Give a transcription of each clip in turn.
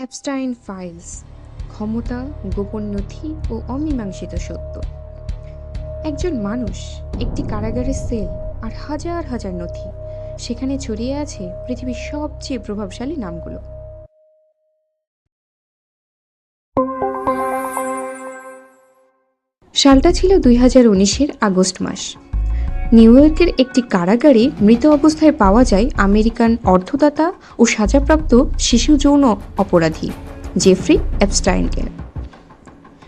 Epstein files ক্ষমতা, গোপন নথি ও অমীমাংসিত সত্য। একজন মানুষ, একটি কারাগারের সেল আর হাজার হাজার নথি, সেখানে ছড়িয়ে আছে পৃথিবীর সবচেয়ে প্রভাবশালী নামগুলো। সালটা ছিল দুই হাজার উনিশের আগস্ট মাস। নিউ ইয়র্কের একটি কারাগারে মৃত অবস্থায় পাওয়া যায় আমেরিকান অর্থদাতা ও সাজাপ্রাপ্ত শিশু যৌন অপরাধী, জেফ্রি অ্যাপস্টাইনকে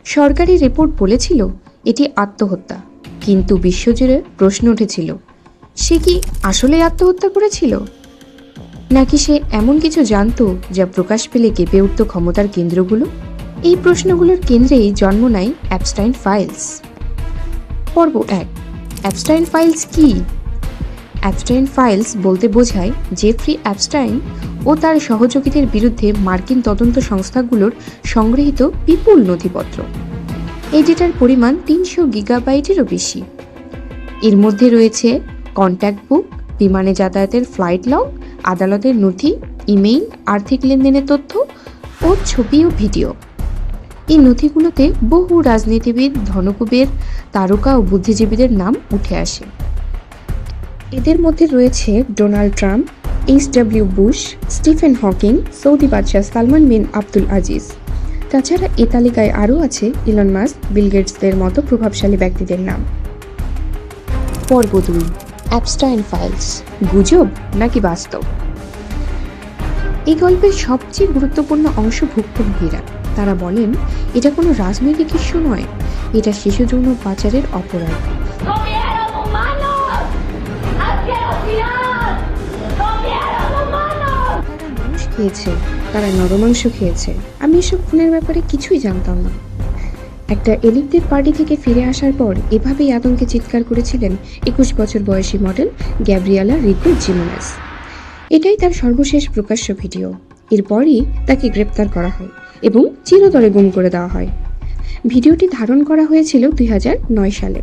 সরকারি রিপোর্ট বলেছিল, এটি আত্মহত্যা, কিন্তু বিশ্বজুড়ে প্রশ্ন উঠেছিল, সে কি আসলে আত্মহত্যা করেছিল? নাকি সে এমন কিছু জানতো যা প্রকাশ পেলে কেঁপে উঠত ক্ষমতার কেন্দ্রগুলো? এই প্রশ্নগুলোর কেন্দ্রেই জন্ম নেয় অ্যাপস্টাইন ফাইলস। পর্ব এক। অ্যাপস্টাইন ফাইলস কি? অ্যাপস্টাইন ফাইলস বলতে বোঝায় জেফ্রি অ্যাপস্টাইন ও তার সহযোগীদের বিরুদ্ধে মার্কিন তদন্ত সংস্থাগুলোর সংগৃহীত বিপুল নথিপত্র। এই ডেটার পরিমাণ তিনশো গিগাবাইটেরও বেশি। এর মধ্যে রয়েছে কন্ট্যাক্ট বুক বিমানে যাতায়াতের ফ্লাইট লগ আদালতের নথি ইমেইল আর্থিক লেনদেনের তথ্য ও ছবি ও ভিডিও এই নথিগুলোতে বহু রাজনীতিবিদ, ধনকুবের, তারকা ও বুদ্ধিজীবীদের নাম উঠে আসে। এদের মধ্যে রয়েছে Donald Trump, H W Bush, Stephen Hawking, Saudi বাদশাহ সালমান বিন আব্দুল আজিজ। তাছাড়া এ তালিকায় আরও আছে ইলন মাস্ক, বিল গেটসদের মতো প্রভাবশালী ব্যক্তিদের নাম। পর্ব দুই, অ্যাপস্টাইন ফাইলস, গুজব নাকি বাস্তব? এই গল্পের সবচেয়ে গুরুত্বপূর্ণ অংশ ভুক্তভোগীরা। তারা বলেন, এটা কোনো রাজনৈতিক ইস্যু নয়, এটা শিশু যৌন পাচারের অপরাধ। খেয়েছে, তারা নরমাংস খেয়েছে। আমি এসব খুনের ব্যাপারে কিছুই জানতাম না। একটা এলিটদের পার্টি থেকে ফিরে আসার পর এভাবেই আতঙ্কে চিৎকার করেছিলেন একুশ বছর বয়সী মডেল গ্যাব্রিয়ালা রিকো জিমোনাস। এটাই তার সর্বশেষ প্রকাশ্য ভিডিও। এরপরই তাকে গ্রেপ্তার করা হয়। এবং চিরতরে গুম করে দেওয়া হয়। ভিডিওটি ধারণ করা হয়েছিল দুই সালে।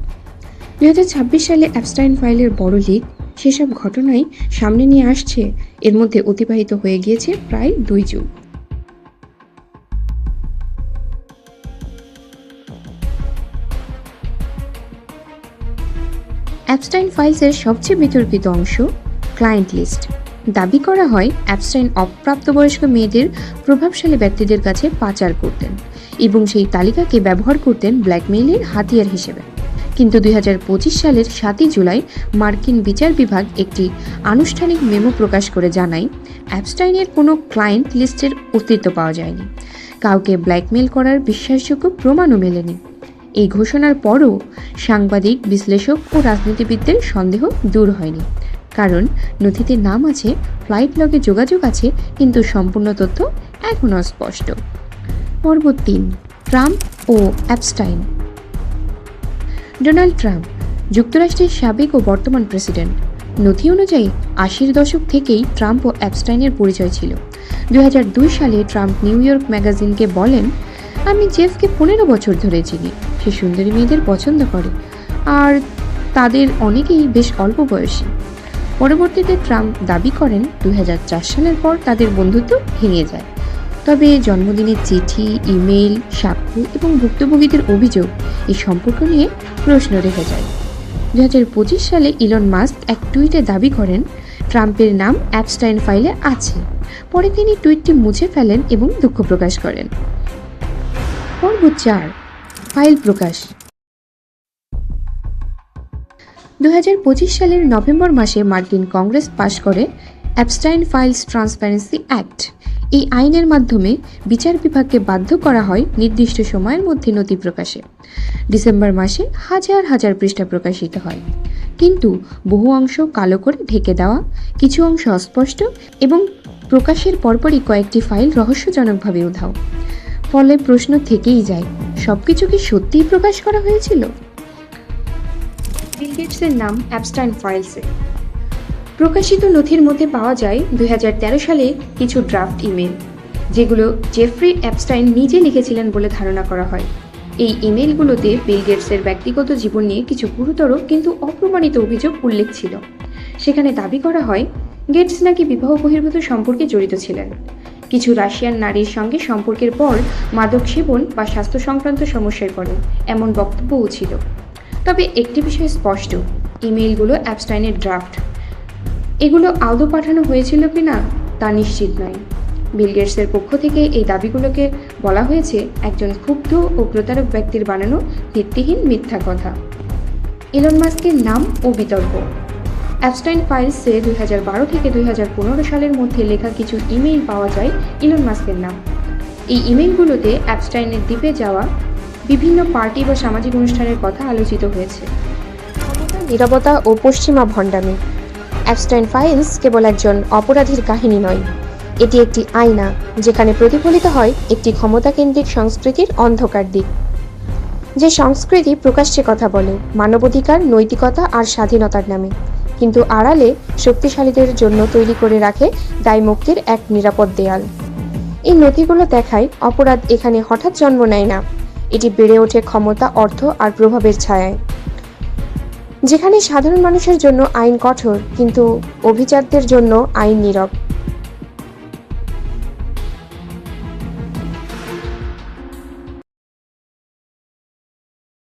দু হাজার ছাব্বিশ সালে অ্যাপস্টাইন ফাইলের বড় লিক, সেসব ঘটনাই সামনে নিয়ে আসছে, এর মধ্যে অতিবাহিত হয়ে গিয়েছে প্রায় দুই যুগ। অ্যাপস্টাইন ফাইলসের সবচেয়ে বিতর্কিত অংশ ক্লায়েন্ট লিস্ট। দাবি করা হয় অ্যাপস্টাইন অপ্রাপ্তবয়স্ক মেয়েদের প্রভাবশালী ব্যক্তিদের কাছে পাচার করতেন এবং সেই তালিকাকে ব্যবহার করতেন ব্ল্যাকমেইলের হাতিয়ার হিসেবে। কিন্তু দুই হাজার পঁচিশ সালের সাতই জুলাই মার্কিন বিচার বিভাগ একটি আনুষ্ঠানিক মেমো প্রকাশ করে জানায় অ্যাপস্টাইনের কোনো ক্লায়েন্ট লিস্টের অস্তিত্ব পাওয়া যায়নি। কাউকে ব্ল্যাকমেল করার বিশ্বাসযোগ্য প্রমাণও মেলেনি। এই ঘোষণার পরও সাংবাদিক, বিশ্লেষক ও রাজনীতিবিদদের সন্দেহ দূর হয়নি। কারণ নথিতে নাম আছে ফ্লাইট লগে যোগাযোগ আছে, কিন্তু সম্পূর্ণ তথ্য এখনও অস্পষ্ট পর্ব তিন, ট্রাম্প ও অ্যাপস্টাইন। ডোনাল্ড ট্রাম্প, যুক্তরাষ্ট্রের সাবেক ও বর্তমান প্রেসিডেন্ট। নথি অনুযায়ী, আশির দশক থেকেই ট্রাম্প ও অ্যাপস্টাইনের পরিচয় ছিল। দুই হাজার দুই সালে ট্রাম্প নিউ ইয়র্ক ম্যাগাজিনকে বলেন, আমি জেফকে পনেরো বছর ধরে চিনি। সে সুন্দরী মেয়েদের পছন্দ করে। আর তাদের অনেকেই বেশ অল্প বয়সী। পরবর্তীতে ট্রাম্প দাবি করেন দু হাজার চার সালের পর তাদের বন্ধুত্ব ভেঙে যায়। তবে জন্মদিনের চিঠি ইমেল সাক্ষ্য এবং ভুক্তভোগীদের অভিযোগ এই সম্পর্ক নিয়ে প্রশ্ন রেখে যায়। দু হাজার পঁচিশ সালে ইলন মাস্ক এক টুইটে দাবি করেন, ট্রাম্পের নাম অ্যাপস্টাইন ফাইলে আছে। পরে তিনি টুইটটি মুছে ফেলেন এবং দুঃখ প্রকাশ করেন। পর্ব চার, ফাইল প্রকাশ। দু হাজার পঁচিশ সালের নভেম্বর মাসে মার্কিন কংগ্রেস পাশ করে অ্যাপস্টাইন ফাইলস ট্রান্সপারেন্সি অ্যাক্ট। এই আইনের মাধ্যমে বিচার বিভাগকে বাধ্য করা হয় নির্দিষ্ট সময়ের মধ্যে নথি প্রকাশে। ডিসেম্বর মাসে হাজার হাজার পৃষ্ঠা প্রকাশিত হয়। কিন্তু বহু অংশ কালো করে ঢেকে দেওয়া, কিছু অংশ অস্পষ্ট এবং প্রকাশের পরপরই কয়েকটি ফাইল রহস্যজনকভাবে উধাও। ফলে প্রশ্ন থেকেই যায়, সবকিছু কি সত্যিই প্রকাশ করা হয়েছিল? গেটসের নাম অ্যাপস্টাইন ফাইলসে প্রকাশিত নথির মধ্যে পাওয়া যায় দুই হাজার তেরো সালে কিছু ড্রাফট ইমেল, যেগুলো জেফ্রি অ্যাপস্টাইন নিজে লিখেছিলেন বলে ধারণা করা হয়। এই ইমেলগুলোতে বিল গেটসের ব্যক্তিগত জীবন নিয়ে কিছু গুরুতর কিন্তু অপ্রমাণিত অভিযোগ উল্লেখ ছিল। সেখানে দাবি করা হয়, গেটস নাকি বিবাহ বহির্ভূত সম্পর্কে জড়িত ছিলেন। কিছু রাশিয়ান নারীর সঙ্গে সম্পর্কের পর মাদক সেবন বা স্বাস্থ্য সংক্রান্ত সমস্যায় পড়েন, এমন বক্তব্যও ছিল। তবে একটি বিষয় স্পষ্ট, ইমেইলগুলো অ্যাপস্টাইনের ড্রাফট। এগুলো আদৌ পাঠানো হয়েছিল কি না তা নিশ্চিত নয়। বিল গেটসের পক্ষ থেকে এই দাবিগুলোকে বলা হয়েছে একজন ক্ষুব্ধ ও প্রতারক ব্যক্তির বানানো ভিত্তিহীন মিথ্যা কথা। ইলন মাস্কের নাম ও বিতর্ক। অ্যাপস্টাইন ফাইলসে দুই হাজার বারো থেকে দুই হাজার পনেরো সালের মধ্যে লেখা কিছু ইমেইল পাওয়া যায় ইলন মাস্কের নাম। এই ইমেইলগুলোতে অ্যাপস্টাইনের দ্বীপে যাওয়া বিভিন্ন পার্টি বা সামাজিক অনুষ্ঠানের কথা আলোচিত হয়েছে। নিরবতা ও পশ্চিমা ভণ্ডামি। অ্যাপস্টাইন ফাইলস কেবল একজন অপরাধীর কাহিনী নয়। এটি একটি আয়না যেখানে প্রতিফলিত হয় একটি ক্ষমতাকেন্দ্রিক সংস্কৃতির অন্ধকার দিক। যে সংস্কৃতি প্রকাশ্যে কথা বলে, মানবাধিকার, নৈতিকতা আর স্বাধীনতার নামে। কিন্তু আড়ালে শক্তিশালীদের জন্য তৈরি করে রাখে দায় মুক্তির এক নিরাপদ দেয়াল। এই নথিগুলো দেখায় অপরাধ এখানে হঠাৎ জন্ম নেয় না। এটি বেড়ে ওঠে ক্ষমতা, অর্থ আর প্রভাবের ছায়ায়। যেখানে সাধারণ মানুষের জন্য আইন কঠোর, কিন্তু অভিজাতদের জন্য আইন নীরব।